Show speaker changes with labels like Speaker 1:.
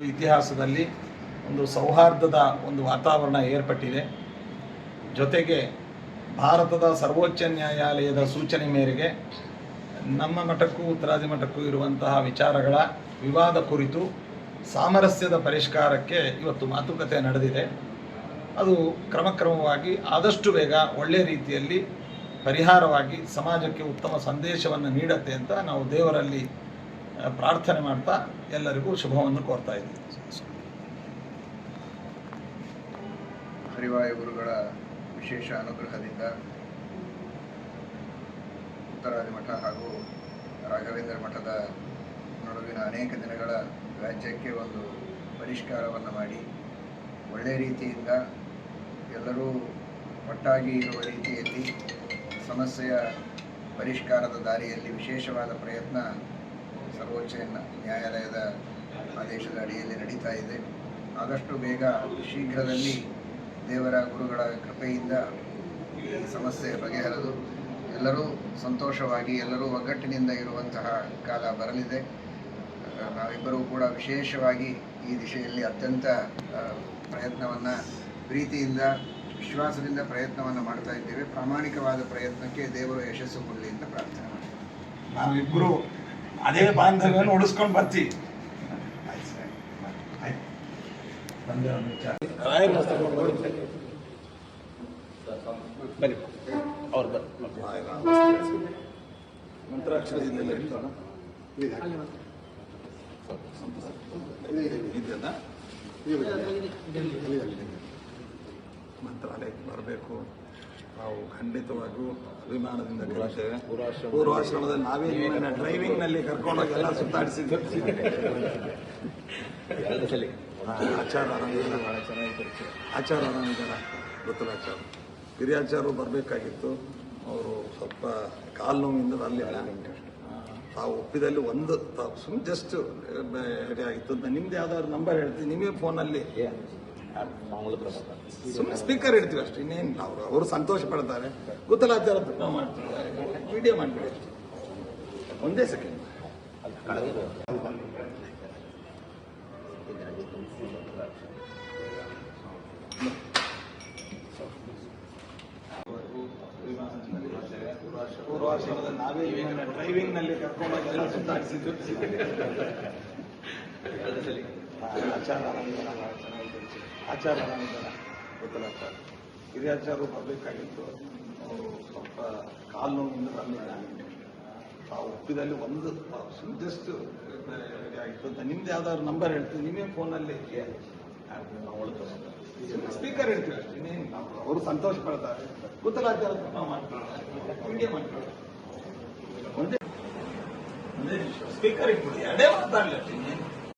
Speaker 1: ಇತಿಹಾಸದಲ್ಲಿ ಒಂದು ಸೌಹಾರ್ದದ ಒಂದು ವಾತಾವರಣ ಏರ್ಪಟ್ಟಿದೆ. ಜೊತೆಗೆ ಭಾರತದ ಸರ್ವೋಚ್ಚ ನ್ಯಾಯಾಲಯದ ಸೂಚನೆ ಮೇರೆಗೆ ನಮ್ಮ ಮಠಕ್ಕೂ ಉತ್ತರಾದಿ ಮಠಕ್ಕೂ ಇರುವಂತಹ ವಿಚಾರಗಳ ವಿವಾದ ಕುರಿತು ಸಾಮರಸ್ಯದ ಪರಿಷ್ಕಾರಕ್ಕೆ ಇವತ್ತು ಮಾತುಕತೆ ನಡೆದಿದೆ. ಅದು ಕ್ರಮಕ್ರಮವಾಗಿ ಆದಷ್ಟು ಬೇಗ ಒಳ್ಳೆಯ ರೀತಿಯಲ್ಲಿ ಪರಿಹಾರವಾಗಿ ಸಮಾಜಕ್ಕೆ ಉತ್ತಮ ಸಂದೇಶವನ್ನು ನೀಡತ್ತೆ ಅಂತ ನಾವು ದೇವರಲ್ಲಿ ಪ್ರಾರ್ಥನೆ ಮಾಡ್ತಾ ಎಲ್ಲರಿಗೂ ಶುಭವನ್ನು ಕೋರ್ತಾ ಇದ್ದೀನಿ.
Speaker 2: ಹರಿವಾಯ ಗುರುಗಳ ವಿಶೇಷ ಅನುಗ್ರಹದಿಂದ ಉತ್ತರಾದಿ ಮಠ ಹಾಗೂ ರಾಘವೇಂದ್ರ ಮಠದ ನಡುವಿನ ಅನೇಕ ದಿನಗಳ ವ್ಯಾಜ್ಯಕ್ಕೆ ಒಂದು ಪರಿಷ್ಕಾರವನ್ನು ಮಾಡಿ ಒಳ್ಳೆಯ ರೀತಿಯಿಂದ ಎಲ್ಲರೂ ಒಟ್ಟಾಗಿ ಇರುವ ರೀತಿಯಲ್ಲಿ ಸಮಸ್ಯೆಯ ಪರಿಷ್ಕಾರದ ದಾರಿಯಲ್ಲಿ ವಿಶೇಷವಾದ ಪ್ರಯತ್ನ ಸರ್ವೋಚ್ಚ ನ್ಯಾಯಾಲಯದ ಆದೇಶದ ಅಡಿಯಲ್ಲಿ ನಡೀತಾ ಇದೆ. ಆದಷ್ಟು ಬೇಗ ಶೀಘ್ರದಲ್ಲಿ ದೇವರ ಗುರುಗಳ ಕೃಪೆಯಿಂದ ಈ ಸಮಸ್ಯೆ ಬಗೆಹರಿದು ಎಲ್ಲರೂ ಸಂತೋಷವಾಗಿ, ಎಲ್ಲರೂ ಒಗ್ಗಟ್ಟಿನಿಂದ ಇರುವಂತಹ ಕಾಲ ಬರಲಿದೆ. ನಾವಿಬ್ಬರೂ ಕೂಡ ವಿಶೇಷವಾಗಿ ಈ ದಿಶೆಯಲ್ಲಿ ಅತ್ಯಂತ ಪ್ರಯತ್ನವನ್ನು ಪ್ರೀತಿಯಿಂದ, ವಿಶ್ವಾಸದಿಂದ ಪ್ರಯತ್ನವನ್ನು ಮಾಡ್ತಾ ಇದ್ದೇವೆ. ಪ್ರಾಮಾಣಿಕವಾದ ಪ್ರಯತ್ನಕ್ಕೆ ದೇವರು ಯಶಸ್ಸು ಕೊಡಲಿ ಅಂತ ಪ್ರಾರ್ಥನೆ ಮಾಡ್ತೇವೆ.
Speaker 1: ನಾವಿಬ್ಬರು ಅದೇ ಬಾಂಧವ್ಯವನ್ನು ಉಳಿಸ್ಕೊಂಡು ಬರ್ತೀವಿ ಇರ್ತಲ್ಲ? ಇದೆಯಲ್ಲ? ಮಂತ್ರಾಲಯಕ್ಕೆ ಬರಬೇಕು. ನಾವು ಖಂಡಿತವಾಗಿಯೂ ಅಭಿಮಾನದಿಂದ ಕೇಳುತ್ತೇವೆ ಪೂರ್ವಾಶ್ರಮದಲ್ಲಿ ನಾವೇ ನಿಮ್ಮನ್ನ ಡ್ರೈವಿಂಗ್ನಲ್ಲಿ ಕರ್ಕೊಂಡೋಗಿ ಎಲ್ಲ ಸುತ್ತಾಡಿಸಿದ್ವಿ ಹಾ, ಆಚಾರ ಆಚಾರ ಆರಾಮಿದ್ದಾರೆ ಗೊತ್ತಿಲ್ಲ ಆಚಾರ. ಹಿರಿಯಾಚಾರ್ಯರು ಬರಬೇಕಾಗಿತ್ತು. ಅವರು ಸ್ವಲ್ಪ ಕಾಲು ನೋವಿಂದ ಬರಲಿಲ್ಲ. ತಾವು ಒಪ್ಪಿದಲ್ಲಿ ಒಂದು ತಾವು ಸುಮ್ಮನೆ ಜಸ್ಟ್ ಆಗಿತ್ತು. ಅಂತ ನಿಮ್ದು ಯಾವ್ದಾದ್ರು ನಂಬರ್ ಹೇಳ್ತೀನಿ. ನಿಮಗೆ ಫೋನಲ್ಲಿ ಸುಮ್ಮನೆ ಸ್ಪೀಕರ್ ಇಡ್ತೀವಿ ಅಷ್ಟೇ ಇನ್ನೇನು ಅವರು ಅವರು ಸಂತೋಷ ಪಡ್ತಾರೆ. ಗೊತ್ತಲ್ಲ ಆಚಾರ ನಾವು ಮಾಡ್ತೀವಿ ವಿಡಿಯೋ ಮಾಡಿಬಿಡಿ ಅಷ್ಟೇ. ಒಂದೇ ಸೆಕೆಂಡ್ ಪೂರ್ವಾಶ್ರಮದಲ್ಲಿ ನಾವೇ ನಿಮ್ಮನ್ನ ಡ್ರೈವಿಂಗ್ನಲ್ಲಿ ಕರ್ಕೊಂಡೋಗಿ ಎಲ್ಲ ಸುತ್ತಾಡಿಸಿದ್ದು ಹಾ, ಆಚಾರ ಆರಾಮಿದ್ದಾರೆ ಆಚಾರ ಆರಾಮಿದ್ದಾರೆ ಗೊತ್ತಲ್ಲ ಆಚಾರ ಬರಬೇಕಾಗಿತ್ತು ಸ್ವಲ್ಪ ಕಾಲು ನೋವಿಂದ ಬಂದಿಲ್ಲ ಆ ಒಪ್ಪಿದಲ್ಲಿ ಒಂದು ಜಸ್ಟ್ ಆಗಿತ್ತು ನಿಮ್ದು ಯಾವ್ದಾದ್ರು ನಂಬರ್ ಹೇಳ್ತೀವಿ ನಿಮಗೆ ಫೋನಲ್ಲಿ ಸ್ಪೀಕರ್ ಹೇಳ್ತೀವಿ ಅಷ್ಟೇ ಇನ್ನೇನಿಲ್ಲ ಅವರು ಸಂತೋಷ ಪಡ್ತಾರೆ ಗೊತ್ತಲ್ಲ ಆಚಾರ ನಾವು ಮಾಡ್ತೀವಿ ವಿಡಿಯೋ ಮಾಡ್ತೀವಿ ಒಂದೇ ಸ್ಪೀಕರ್ ಇಟ್ಬಿಡಿ ಎರಡೇ ಮಾತಾಡಲಿ ಇನ್ನೇನು